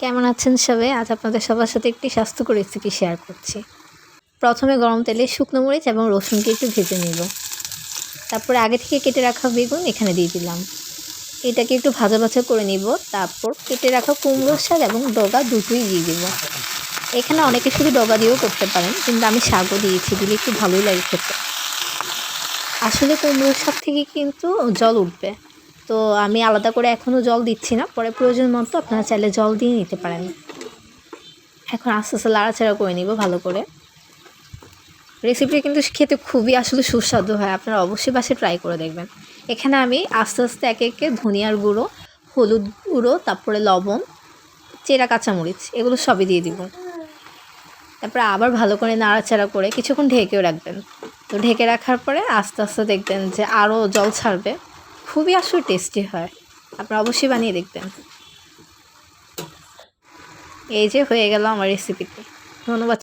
কেমন আছেন সবাই? আজ আপনাদের সবার সাথে একটি স্বাস্থ্যকর রেসিপি শেয়ার করছি। প্রথমে গরম তেলে শুকনো মরিচ এবং রসুনকে একটু ভেজে নিব। তারপরে আগে থেকে কেটে রাখা বেগুন এখানে দিয়ে দিলাম। এটাকে একটু ভাজা ভাজা করে নিব। তারপর কেটে রাখা কুমড়োর শাক এবং ডগা দুটোই দিয়ে দিব। এখানে অনেকে শুধু ডগা দিয়েও করতে পারেন, কিন্তু আমি শাকও দিয়েছি দিলে একটু ভালোই লাগে খেতে। আসলে কুমড়োর শাক থেকে কিন্তু জল উঠবে। তো আমি আলাদা করে এখনও জল দিচ্ছি না। পরে প্রয়োজন মতো আপনারা চাইলে জল দিয়ে নিতে পারেন। এখন আস্তে আস্তে লাড়াচাড়া করে নিব ভালো করে। রেসিপিটা কিন্তু খেতে খুবই আসলে সুস্বাদু হয়, আপনারা অবশ্যই বাসে ট্রাই করে দেখবেন। এখানে আমি আস্তে আস্তে একে একে ধনিয়ার গুঁড়ো, হলুদ গুঁড়ো, তারপরে লবণ, চেরা কাঁচামরিচ, এগুলো সবই দিয়ে দিব। তারপরে আবার ভালো করে নাড়াচাড়া করে কিছুক্ষণ ঢেকেও রাখবেন। তো ঢেকে রাখার পরে আস্তে আস্তে দেখবেন যে আরও জল ছাড়বে। খুবই আসলে টেস্টি হয়। আপনারা অবশ্যই বানিয়ে দেখবেন। এই যে হয়ে গেল আমার রেসিপিটি ধন্যবাদ।